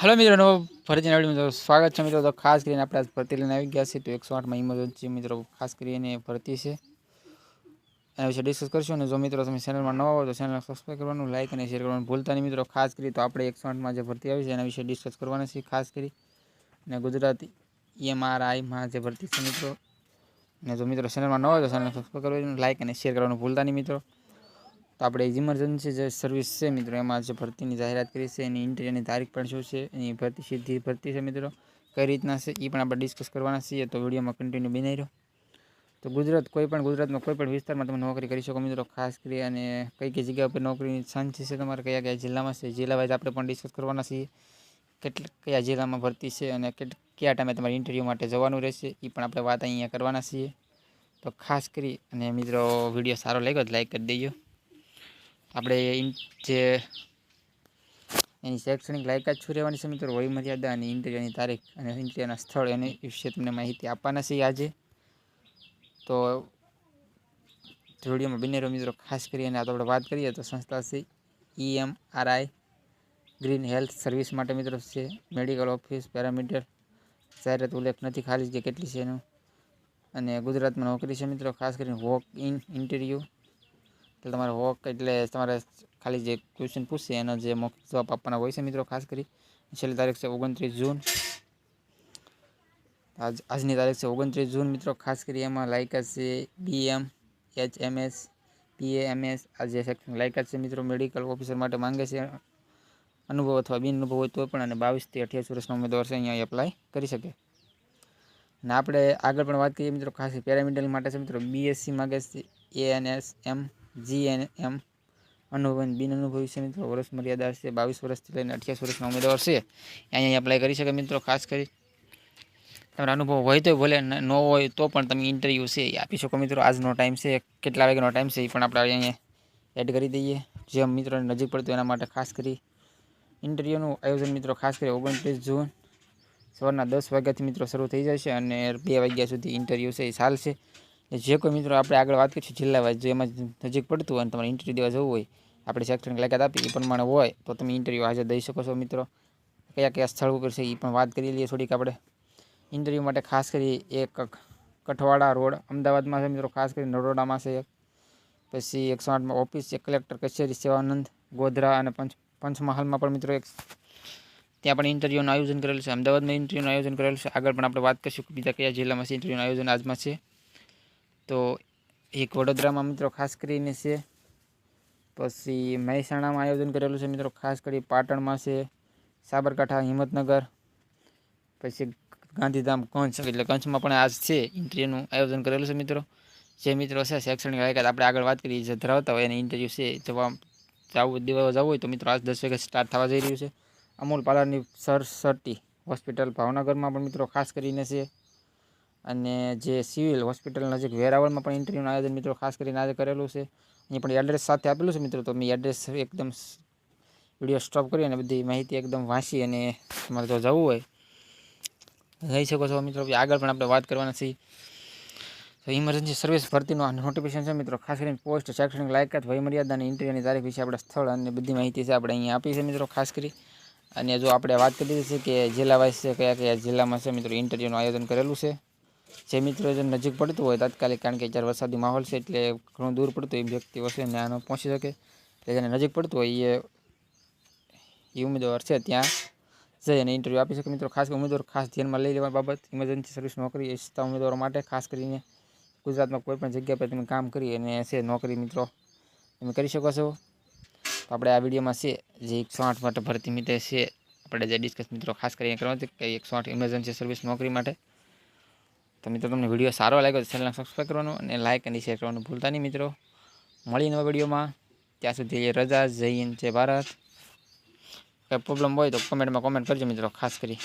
હાલો મિત્રો ફરીથી નવી મિત્રો સ્વાગત છે મિત્રો. તો ખાસ કરીને આપણે આજ ભરતી લઈને આવી ગયા છીએ તો એકસો આઠમાં ઇમરજન્સી મિત્રો. ખાસ કરીને ભરતી છે. એના વિશે ડિસ્કસ કરશું અને જો મિત્રો તમે ચેનલમાં નવા હો તો ચેનલ સબસ્ક્રાઈબ કરવાનું લાઇક અને શેર કરવાનું ભૂલતા નહીં મિત્રો. ખાસ કરી તો આપણે એકસો આઠમાં જે ભરતી આવી છે એના વિશે ડિસ્કસ કરવાના છીએ ખાસ કરી. અને ગુજરાતી ઈએમઆરઆઈમાં જે ભરતી છે મિત્રો. અને જો મિત્રો ચેનલમાં નવા હોય તો ચેનલ સબસ્ક્રાઈબ કરવાનું લાઇક અને શેર કરવાનું ભૂલતા નહીં મિત્રો. તો આપણે ઇમરજન્સી જે સર્વિસ છે મિત્રો, એમાં જે ભરતીની જાહેરાત કરી છે, એની ઇન્ટરવ્યૂની તારીખ પણ શું છે, એની ભરતી સીધી ભરતી છે મિત્રો. કઈ રીતના છે એ પણ આપણે ડિસ્કસ કરવાના છીએ, તો વિડીયોમાં કન્ટિન્યુ બનાવી રહ્યો. તો ગુજરાત, કોઈ પણ ગુજરાતમાં કોઈ પણ વિસ્તારમાં તમે નોકરી કરી શકો મિત્રો, ખાસ કરી અને કઈ કઈ જગ્યા પર નોકરીની સાંજ છે તમારે, કયા કયા જિલ્લામાં છે જિલ્લા વાઇઝ આપણે પણ ડિસ્કસ કરવાના છીએ. કેટલા, કયા જિલ્લામાં ભરતી છે અને કયા ટાઈમે તમારે ઇન્ટરવ્યૂ માટે જવાનું રહેશે એ પણ આપણે વાત અહીંયા કરવાના છીએ. તો ખાસ કરી અને મિત્રો વીડિયો સારો લાગ્યો તો લાઈક કરી દેજો. આપણે જે એની શૈક્ષણિક લાયકાત શું રહેવાની છે મિત્રો? મર્યાદા અને ઇન્ટરવ્યૂની તારીખ અને ઇન્ટરવ્યૂના સ્થળ એની વિશે તમને માહિતી આપવાના છે આજે. તો જોડીઓમાં બિનેરો મિત્રો. ખાસ કરીને તો આપણે વાત કરીએ તો સંસ્થા છે ઈએમઆરઆઈ ગ્રીન હેલ્થ સર્વિસ માટે મિત્રો છે. મેડિકલ ઓફિસ પેરામીટર જાહેરાત ઉલ્લેખ નથી ખાલી જે કેટલી છે એનું. અને ગુજરાતમાં નોકરી છે મિત્રો, ખાસ કરીને વોક ઇન ઇન્ટરવ્યૂ એટલે તમારે હોક એટલે તમારે ખાલી જે ક્વેશ્ચન પૂછશે એનો જે મોક જવાબ આપવાના હોય છે મિત્રો, ખાસ કરી. છેલ્લી તારીખ છે ઓગણત્રીસ જૂન. આજ, આજની તારીખ છે ઓગણત્રીસ જૂન મિત્રો, ખાસ કરી એમાં લાયકાત H M S PA M S આ જે સેક્શન લાયકાત છે મિત્રો મેડિકલ ઓફિસર માટે માંગે છે. અનુભવ અથવા બિન અનુભવ હોય તો પણ અને બાવીસથી અઠ્યાવીસ વર્ષનો ઉમેદવાર છે, અહીંયા એપ્લાય કરી શકે. અને આપણે આગળ પણ વાત કરીએ મિત્રો, ખાસ પેરામિડલ માટે છે મિત્રો બીએસસી માગે છે A N S M G N M. અનુભવ બિન અનુભવી છે મિત્રો. વર્ષ મર્યાદા છે બાવીસ વર્ષથી લઈને અઠ્યાસ વર્ષના ઉમેદવાર છે. અહીંયા એપ્લાય કરી શકે મિત્રો, ખાસ કરી. તમારો અનુભવ હોય તો ભલે, ન હોય તો પણ તમે ઇન્ટરવ્યૂ છે એ આપી શકો મિત્રો. આજનો ટાઈમ છે, કેટલા વાગ્યાનો ટાઈમ છે એ પણ આપણે અહીંયા એડ કરી દઈએ. જે મિત્રોને નજીક પડતું એના માટે ખાસ કરી. ઇન્ટરવ્યૂનું આયોજન મિત્રો ખાસ કરી. ઓગણત્રીસ જૂન સવારના દસ વાગ્યાથી મિત્રો શરૂ થઈ જશે અને બે વાગ્યા સુધી ઇન્ટરવ્યૂ છે એ ચાલશે. જે કોઈ મિત્રો આપણે આગળ વાત કરીશું જિલ્લા વાઇઝ, જો એમાં નજીક પડતું હોય અને તમારે ઇન્ટરવ્યૂ દેવા જવું હોય, આપણે શૈક્ષણિક લાયકાત આપી, એ પ્રમાણે હોય, તો તમે ઇન્ટરવ્યૂ હાજર દઈ શકો છો મિત્રો. કયા કયા સ્થળ ઉપર છે એ પણ વાત કરી લઈએ થોડીક આપણે. ઇન્ટરવ્યૂ માટે ખાસ કરી એક કઠવાડા રોડ, અમદાવાદમાં છે મિત્રો, ખાસ કરી નરોડામાં છે એક. પછી એકસો આઠમાં ઓફિસ છે કલેક્ટર, કચેરી, સેવાનંદ, ગોધરા અને પંચ, પંચમહાલમાં પણ મિત્રો એક. ત્યાં પણ ઇન્ટરવ્યૂનું આયોજન કરેલું છે, અમદાવાદમાં ઇન્ટરવ્યૂનું આયોજન કરેલું છે. આગળ પણ આપણે વાત કરીશું બીજા કયા જિલ્લામાં છે ઇન્ટરવ્યૂનું આયોજન આજમાં છે. તો એક વડોદરામાં મિત્રો ખાસ કરીને છે. પછી મહેસાણામાં આયોજન કરેલું છે મિત્રો, ખાસ કરી પાટણમાં છે, સાબરકાંઠા, હિંમતનગર, પછી ગાંધીધામ, કંચ, એટલે કંચમાં પણ આજ છે ઇન્ટરવ્યૂનું આયોજન કરેલું છે મિત્રો. જે મિત્રો છે શૈક્ષણિક લાયકાત આપણે આગળ વાત કરી જે ધરાવતા હોય એને ઇન્ટરવ્યૂ છે જવા જવું, દેવા જવું હોય તો મિત્રો આજ દસ વાગે સ્ટાર્ટ થવા જઈ રહ્યું છે. અમૂલ પાર્લરની સરસટી હોસ્પિટલ ભાવનગરમાં પણ મિત્રો ખાસ કરીને છે. અને જે સિવિલ હોસ્પિટલ નજીક વેરાવળમાં પણ ઇન્ટરવ્યૂનું આયોજન મિત્રો ખાસ કરીને આજે કરેલું છે. અહીં પણ એડ્રેસ સાથે આપેલું છે મિત્રો, તો મેં એડ્રેસ એકદમ વીડિયો સ્ટોપ કરી અને બધી માહિતી એકદમ વાંચી અને તમારે જો જવું હોય, જઈ શકો છો મિત્રો. આગળ પણ આપણે વાત કરવાના છીએ. તો ઇમરજન્સી સર્વિસ ભરતીનું નોટિફિકેશન છે મિત્રો. ખાસ કરીને પોસ્ટ શૈક્ષણિક લાયકાત, વયમર્યાદા અને ઇન્ટરવ્યૂની તારીખ વિશે આપણે સ્થળ અને બધી માહિતી છે આપણે અહીંયા આપી છે મિત્રો ખાસ કરી. અને જો આપણે વાત કરી છે કે જિલ્લા વાઇઝ છે, કયા કયા જિલ્લામાં છે મિત્રો ઇન્ટરવ્યૂનું આયોજન કરેલું છે. જે મિત્રો જે નજીક પડતું હોય તાત્કાલિક, કારણ કે અત્યારે વરસાદી માહોલ છે એટલે ઘણું દૂર પડતું એ વ્યક્તિ વસ્તુ ત્યાં પહોંચી શકે. એટલે જેને નજીક પડતું હોય, એ એ ઉમેદવાર છે ત્યાં જઈ અને ઇન્ટરવ્યૂ આપી શકે. મિત્રો, ખાસ ઉમેદવાર ખાસ ધ્યાનમાં લઈ લેવા બાબત ઇમરજન્સી સર્વિસ નોકરી ઇચ્છતા ઉમેદવારો માટે, ખાસ કરીને ગુજરાતમાં કોઈપણ જગ્યા પર તમે કામ કરી અને છે નોકરી, મિત્રો, તમે કરી શકો છો. તો આપણે આ વિડીયોમાં છે જે એકસો આઠ માટે ભરતી મિત્ર છે, આપણે જે ડિસ્કસ મિત્રો ખાસ કરીને કરવાનું છે કે એકસો આઠ ઇમરજન્સી સર્વિસ નોકરી માટે તો મિત્રો, તમને વીડિયો સારો લાગ્યો તો ચેનલને સબસ્ક્રાઈબ કરવાનું અને લાઇક અને શેર કરવાનું ભૂલતા નહીં મિત્રો. મળી નવા વિડીયોમાં. ત્યાં સુધી રજા, જય હિન્દ, જય ભારત. કંઈ પ્રોબ્લેમ હોય તો કોમેન્ટમાં કોમેન્ટ કરજો મિત્રો, ખાસ કરી.